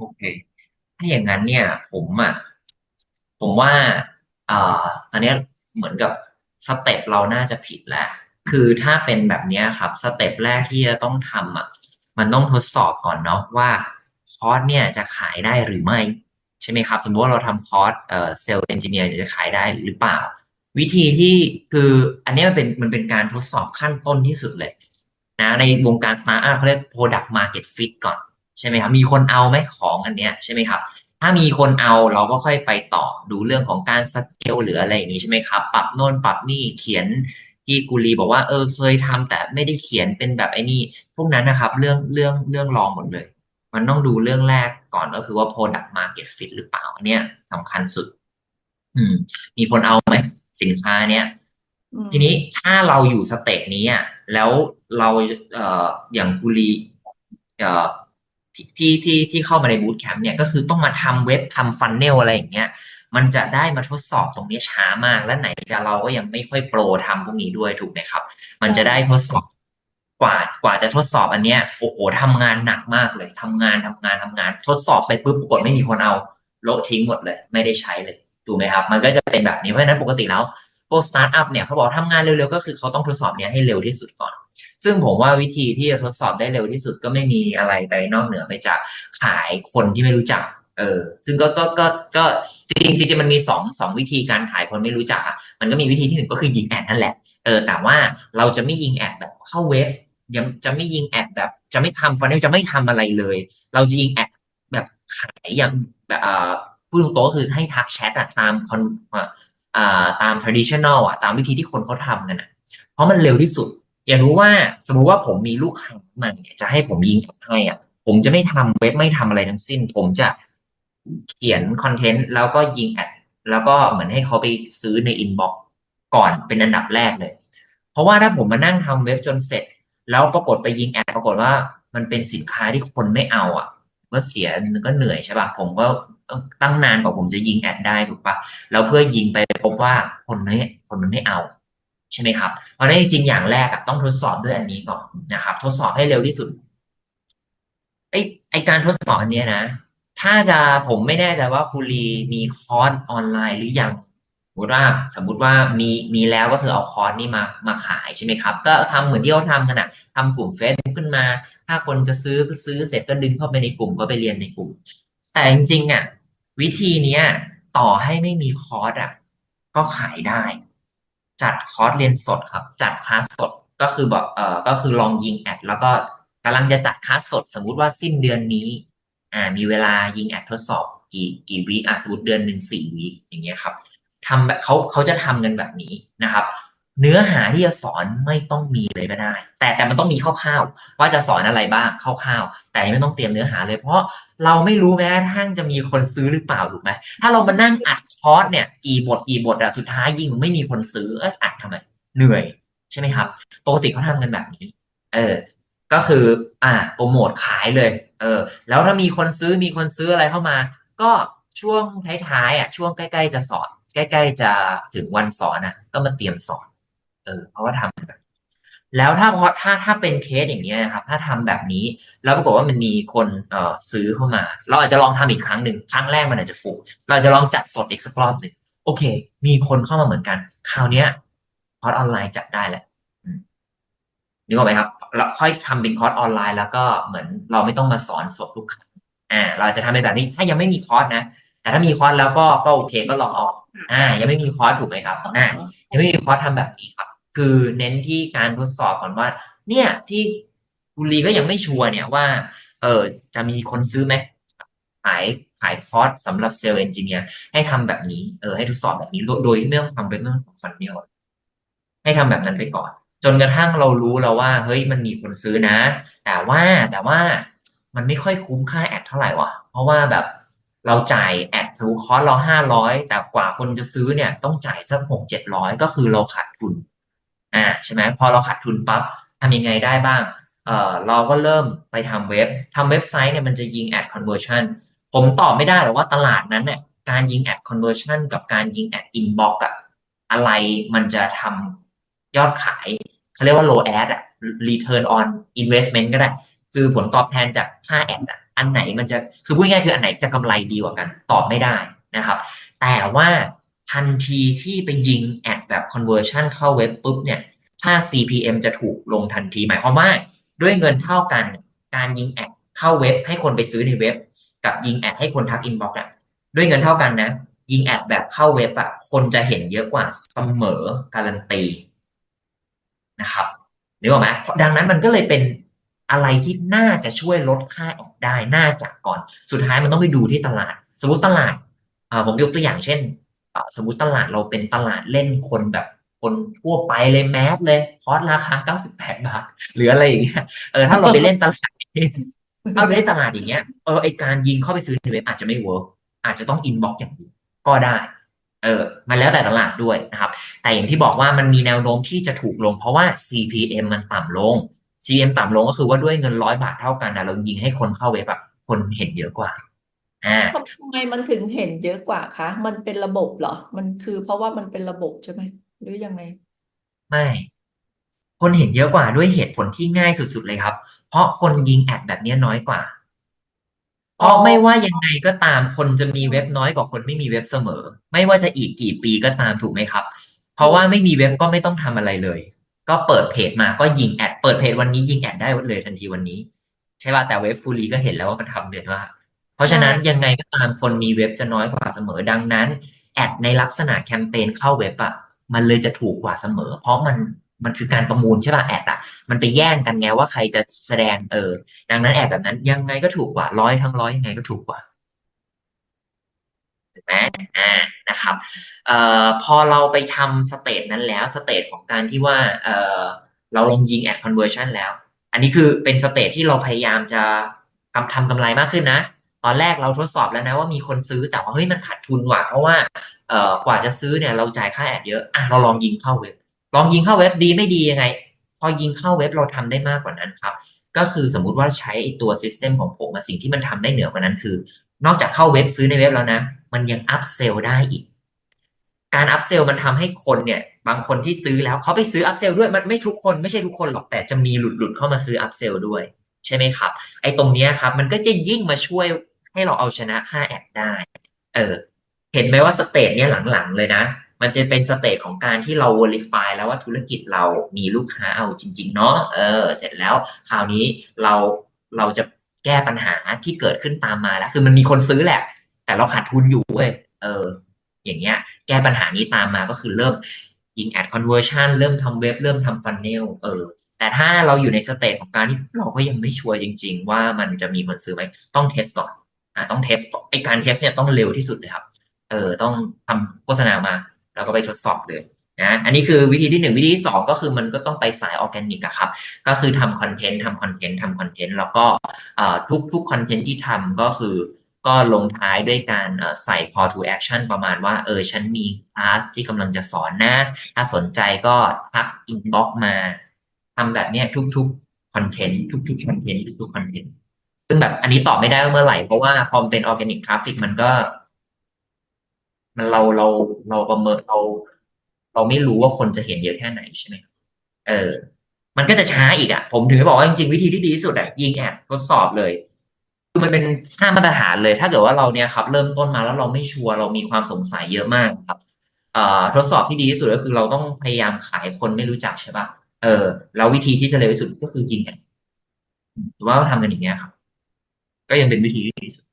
โอเค ถ้าอย่างนั้นเนี่ย ผมอะผมว่าอ่าอันนี้เหมือนกับสเต็ปเราน่าจะผิดแล้ว คือถ้าเป็นแบบนี้ครับสเต็ปแรกที่จะต้องทำอะมันต้องทดสอบก่อนเนาะว่าคอร์สเนี่ยจะขายได้หรือไม่ใช่ไหมครับ สมมติว่าเราทำคอร์สเอ่อเซลล์เอนจิเนียร์จะขายได้หรือเปล่า วิธีที่คืออันนี้มันเป็นมันเป็นการทดสอบขั้นต้นที่สุดเลยนะในวงการสตาร์ทอัพเขาเรียก product market fit ก่อน ใช่ไหมครับมีคนเอาไหมของอันเนี้ยใช่ไหมครับถ้ามีคนเอาเราก็ค่อยไปต่อดูเรื่องของการสเกลหรืออะไรอย่างนี้ใช่ไหมครับ ปรับโน่นปรับนี่เขียนที่กุลีบอกว่าเออเคยทำแต่ไม่ได้เขียนเป็นแบบไอ้นี่พวกนั้นนะครับเรื่องเรื่องเรื่องรองหมดเลย มันต้องดูเรื่องแรกก่อนก็คือว่า product market fit หรือเปล่าอันเนี้ยสำคัญสุด อืม มีคนเอาไหมสินค้าเนี้ยอืมทีนี้ถ้าเราอยู่สเตจนี้อะแล้วเราเอ่ออย่างกุลีเอ่อ ที่ที่ที่เข้ามาในบูตแคมป์เนี่ยก็คือต้องมาทำเว็บทำฟันเนลอะไรอย่างเงี้ยมันจะได้มาทดสอบตรงนี้ช้ามาก และไหนจะเราก็ยังไม่ค่อยโปรทำพวกนี้ด้วยถูกไหมครับ มันจะได้ทดสอบกว่ากว่าจะทดสอบอันเนี้ยโอ้โหทำงานหนักมากเลยทำงานทำงานทำงาน ทดสอบไปปุ๊บปรากฏไม่มีคนเอาโละทิ้งหมดเลย ไม่ได้ใช้เลยถูกไหมครับ มันก็จะเป็นแบบนี้เพราะฉะนั้นปกติแล้วพวกสตาร์ทอัพเนี่ยเขาบอกทำงานเร็วๆก็คือเขาต้องทดสอบเนี่ยให้เร็วที่สุดก่อน ซึ่งผมว่าวิธีที่จะทดสอบได้เร็วที่สุดก็ไม่มีอะไรไปนอกเหนือไปจากขายคนที่ไม่รู้จักเออซึ่งก็ก็ก็ก็จริงๆจริงมันมีสองสองวิธีการขายคนไม่รู้จักอะมันก็มีวิธีที่หนึ่งก็คือยิงแอดนั่นแหละเออแต่ว่าเราจะไม่ยิงแอดแบบเข้าเว็บยังจะไม่ยิงแอดแบบ จะไม่ทำฟันเนลจะไม่ทำอะไรเลย เราจะยิงแอดแบบขายอย่างแบบอ่าพูดตรงๆก็คือให้ทักแชทอะตามคอนอ่าอ่าตาม traditional อะตามวิธีที่คนเขาทำกันอะเพราะมันเร็วที่สุด อยากรู้ว่าสมมุติว่าผมมีลูกค้ามาเนี่ยจะให้ผมยิงแอดให้อะ ผมจะไม่ทำเว็บไม่ทำอะไรทั้งสิ้น ผมจะเขียนคอนเทนต์แล้วก็ยิงแอดแล้วก็เหมือนให้เขาไปซื้อในอินบ็อกก่อนเป็นอันดับแรกเลย เพราะว่าถ้าผมมานั่งทำเว็บจนเสร็จ แล้วปรากฏไปยิงแอดปรากฏว่ามันเป็นสินค้าที่คนไม่เอาอะก็เสียก็เหนื่อยใช่ปะผมก็ตั้งนานกว่าผมจะยิงแอดได้ถูกป่ะแล้วเพื่อยิงไปพบว่าคนนี้คนมันไม่เอา ใช่ไหมครับ เพราะนั้นจริงๆอย่างแรกต้องทดสอบด้วยอันนี้ก่อนนะครับ ทดสอบให้เร็วที่สุดไอไอการทดสอบอันเนี้ยนะ ถ้าจะผมไม่แน่ใจว่าครูรีมีคอร์สออนไลน์หรือยังสมมติว่าสมมติว่ามีมีแล้วก็คือเอาคอร์สนี้มามาขายใช่ไหมครับ ก็ทำเหมือนที่เขาทำกันอะทำกลุ่มเฟซบุ๊กขึ้นมา ถ้าคนจะซื้อก็ซื้อเสร็จก็ดึงเข้าไปในกลุ่มก็ไปเรียนในกลุ่ม แต่จริงๆอะวิธีเนี้ยต่อให้ไม่มีคอร์สอะก็ขายได้ จัดคอร์สเรียนสดครับ จัดคลาสสดก็คือบอกเออก็คือลองยิงแอดแล้วก็กำลังจะจัดคลาสสด สมมุติว่าสิ้นเดือนนี้ อ่า มีเวลายิงแอดทดสอบกี่กี่วีคอะสมมติเดือนหนึ่งสี่วีคอย่างเงี้ยครับทำแบบเขาเขาจะทำกันแบบนี้นะครับ เนื้อหาที่จะสอนไม่ต้องมีเลยก็ได้ แต่แต่มันต้องมีคร่าวๆว่าจะสอนอะไรบ้างคร่าวๆ แต่ไม่ต้องเตรียมเนื้อหาเลย เพราะเราไม่รู้แม้กระทั่งจะมีคนซื้อหรือเปล่าถูกไหมถ้าเรามานั่งอัดคอร์สเนี่ยกี่บทกี่บทอะสุดท้ายยิ่งไม่มีคนซื้ออัดทำไมเหนื่อยใช่ไหมครับปกติเขาทำกันแบบนี้ เออ ก็คืออ่าโปรโมทขายเลย เออ แล้วถ้ามีคนซื้อมีคนซื้ออะไรเข้ามา ก็ช่วงท้ายๆอะช่วงใกล้ ๆ จะสอน ใกล้ ๆ จะถึงวันสอนอะ ก็มาเตรียมสอน ออเพราะว่าทำแบบแล้วถ้าพอถ้าถ้าเป็นเคสอย่างเงี้ยนะครับ ถ้าทำแบบนี้ แล้วปรากฏว่ามันมีคนเอ่อซื้อเข้ามา เราอาจจะลองทำอีกครั้งหนึ่งครั้งแรกมันอาจจะฟูเราจะลองจัดสดอีกสักรอบหนึ่งโอเค มีคนเข้ามาเหมือนกัน คราวเนี้ยคอร์สออนไลน์จัดได้แหละอืมนึกออกไหมครับ เราค่อยทำเป็นคอร์สออนไลน์ แล้วก็เหมือนเราไม่ต้องมาสอนสดทุกครั้งอ่า เราอาจจะทำเป็นแบบนี้ถ้ายังไม่มีคอร์สนะ แต่ถ้ามีคอร์สแล้วก็ก็โอเคก็ลองเอาอ่า ยังไม่มีคอร์สถูกไหมครับ อ่า ยังไม่มีคอร์สทำแบบนี้ครับ คือเน้นที่การทดสอบก่อนว่า เนี่ยที่คุณลีก็ยังไม่ชัวร์เนี่ยว่า เออจะมีคนซื้อไหมขายขายคอร์สสำหรับเซลล์เอนจิเนียร์ให้ทำแบบนี้เออให้ทดสอบแบบนี้ โดยที่ไม่ต้องทำเป็นเรื่องของฟันเนลให้ทำแบบนั้นไปก่อน จนกระทั่งเรารู้แล้วว่า เฮ้ยมันมีคนซื้อนะ แต่ว่าแต่ว่ามันไม่ค่อยคุ้มค่าแอดเท่าไหร่วะเพราะว่าแบบเราจ่ายแอดสมมติคอร์สเราห้าร้อยแต่กว่าคนจะซื้อเนี่ย ต้องจ่ายสักหกเจ็ดร้อยก็คือเราขาดทุน อ่าใช่ไหมพอเราขาดทุนปั๊บทำยังไงได้บ้างเออเราก็เริ่มไปทำเว็บทำเว็บไซต์เนี่ยมันจะยิงแอดคอนเวอร์ชันผมตอบไม่ได้หรอกว่าตลาดนั้นเนี่ยการยิงแอดคอนเวอร์ชันกับการยิงแอดอินบ็อกอะอะไรมันจะทำยอดขายเขาเรียกว่า low ad อะ return on investment ก็ได้ คือผลตอบแทนจากค่าแอดอะอันไหนมันจะคือพูดง่ายคืออันไหนจะกำไรดีกว่ากันตอบไม่ได้นะครับ แต่ว่าทันทีที่ไปยิงแอ แบบ conversion เข้าเว็บปุ๊บเนี่ยค่า CPM จะถูกลงทันที หมายความว่าด้วยเงินเท่ากันการยิงแอดเข้าเว็บให้คนไปซื้อในเว็บ กับยิงแอดให้คนทักอินบ็อกซ์อะด้วยเงินเท่ากันนะ ยิงแอดแบบเข้าเว็บอะคนจะเห็นเยอะกว่าเสมอการันตีนะครับนึกออกไหมดังนั้นมันก็เลยเป็นอะไรที่น่าจะช่วยลดค่าแอดได้น่าจะก่อน สุดท้ายมันต้องไปดูที่ตลาด สมมติตลาดผมยกตัวอย่างเช่น สมมติตลาดเราเป็นตลาดเล่นคนแบบคนทั่วไปเลยแมสเลย คอสราคา 98 บาท หรืออะไรอย่างเงี้ยเออถ้าเราไปเล่นตลาดถ้าเราไปเล่นตลาดอย่างเงี้ยเออไอการยิงเข้าไปซื้อในเว็บอาจจะไม่เวิร์กอาจจะต้องอินบ็อกอย่างเดียวก็ได้ เออ มันแล้วแต่ตลาดด้วยนะครับ แต่อย่างที่บอกว่ามันมีแนวโน้มที่จะถูกลง เพราะว่า CPM มันต่ำลง CPM ต่ำลงก็คือว่าด้วยเงินร้อยบาทเท่ากันนะเรายิงให้คนเข้าเว็บแบบคนเห็นเยอะกว่า อ่า ทำไมมันถึงเห็นเยอะกว่าคะ มันเป็นระบบเหรอ มันคือเพราะว่ามันเป็นระบบใช่ไหม หรือยังไง ไม่ คนเห็นเยอะกว่าด้วยเหตุผลที่ง่ายสุดๆเลยครับ เพราะคนยิงแอดแบบเนี้ยน้อยกว่า เพอ๋อ ราะไม่ว่ายังไงก็ตามคนจะมีเว็บน้อยกว่าคนไม่มีเว็บเสมอ ไม่ว่าจะอีกกี่ปีก็ตามถูกไหมครับ เพราะว่าไม่มีเว็บก็ไม่ต้องทำอะไรเลย ก็เปิดเพจมาก็ยิงแอด เปิดเพจวันนี้ยิงแอดได้เลยทันทีวันนี้ ใช่ป่ะแต่เว็บฟูลีก็เห็นแล้วว่ามันทำเดือนว่าเพ ราะฉะนั้นใช่ยังไงก็ตามคนมีเว็บจะน้อยกว่าเสมอดังนั้น แอดในลักษณะแคมเปญเข้าเว็บอะมันเลยจะถูกกว่าเสมอ เพราะมันมันคือการประมูลใช่ป่ะแอดอะมันไปแย่งกันไงว่าใครจะแสดงเออ ดังนั้นแอดแบบนั้นยังไงก็ถูกกว่าร้อยทั้งร้อยยังไงก็ถูกกว่าถูกไหมอ่านะครับเอ่อพอเราไปทำสเตจนั้นแล้วสเตจของการที่ว่าเอ่อเราลงยิงแอดคอนเวอร์ชันแล้ว อันนี้คือเป็นสเตจที่เราพยายามจะกำทำกำไรมากขึ้นนะ ตอนแรกเราทดสอบแล้วนะว่ามีคนซื้อแต่ว่าเฮ้ยมันขาดทุนว่ะเพราะว่าเอ่อกว่าจะซื้อเนี่ยเราจ่ายค่าแอดเยอะอะเราลองยิงเข้าเว็บ ลองยิงเข้าเว็บดีไม่ดียังไง พอยิงเข้าเว็บเราทำได้มากกว่านั้นครับ ก็คือสมมุติว่าใช้ตัวซิสเต็มของผมมาสิ่งที่มันทำได้เหนือกว่านั้นคือ นอกจากเข้าเว็บซื้อในเว็บแล้วนะ มันยังอัพเซลได้อีก การอัพเซลมันทำให้คนเนี่ยบางคนที่ซื้อแล้วเขาไปซื้ออัพเซลด้วยมันไม่ทุกคนไม่ใช่ทุกคนหรอกแต่จะมีหลุดหลุดๆเข้ามาซื้ออัพเซลด้วยใช่ไหมครับ ไอ้ตรงเนี้ยครับ มันก็จะยิ่งมาช่วย ให้เราเอาชนะค่าแอดได้ เออ เห็นไหมว่าสเตจเนี้ยหลังๆเลยนะ มันจะเป็นสเตจของการที่เรา verify แล้วว่าธุรกิจเรามีลูกค้าเอาจริง ๆ เนาะ เออ เสร็จแล้วคราวนี้เราเราจะแก้ปัญหาที่เกิดขึ้นตามมาแล้ว คือมันมีคนซื้อแหละ แต่เราขาดทุนอยู่เว้ย เออ อย่างเงี้ย แก้ปัญหานี้ตามมาก็คือเริ่มยิงแอดคอนเวอร์ชันเริ่มทำเว็บ เริ่มทำฟันเนล เออ แต่ถ้าเราอยู่ในสเตจของการที่เราก็ยังไม่ชัวร์จริง ๆ ว่ามันจะมีคนซื้อไหมต้องเทสก่อน ต้องเทสไอการเทสเนี่ยต้องเร็วที่สุดเลยครับ เออต้องทำโฆษณามาแล้วก็ไปทดสอบเลยนะอันนี้คือวิธีที่หนึ่งวิธีที่สองก็คือมันก็ต้องไปสายออร์แกนิกอะครับ ก็คือทำคอนเทนต์ทำคอนเทนต์ทำคอนเทนต์แล้วก็เอ่อทุกทุกคอนเทนต์ที่ทำก็คือก็ลงท้ายด้วยการใส่ call to action ประมาณว่า เออ ฉันมีคลาสที่กำลังจะสอนนะ ถ้าสนใจก็ทัก inbox มาทำแบบเนี้ยทุกๆคอนเทนต์ทุกๆคอนเทนต์ทุกๆคอนเทนต์ ซึ่งแบบอันนี้ตอบไม่ได้ว่าเมื่อไหร่ เพราะว่าพอมนเป็นออร์แกนิกทราฟิกมันก็ มันเราเราเราประเมินเรา เราไม่รู้ว่าคนจะเห็นเยอะแค่ไหนใช่ไหมเออ มันก็จะช้าอีกอะ ผมถึงบอกว่าจริงๆวิธีที่ดีที่สุดอะยิงแอดทดสอบเลยคือมันเป็นค่ามาตรฐานเลย ถ้าเกิดว่าเราเนี่ยครับ เริ่มต้นมาแล้วเราไม่ชัวร์เรามีความสงสัยเยอะมากครับเอ่อทดสอบที่ดีที่สุดก็คือเราต้องพยายามขายคนไม่รู้จักใช่ป่ะ เออ แล้ววิธีที่จะเร็วที่สุดก็คือยิงแอดถือว่าเราทำกันอย่างเงี้ยครับ ยังเป็นวิธีที่ดีสุด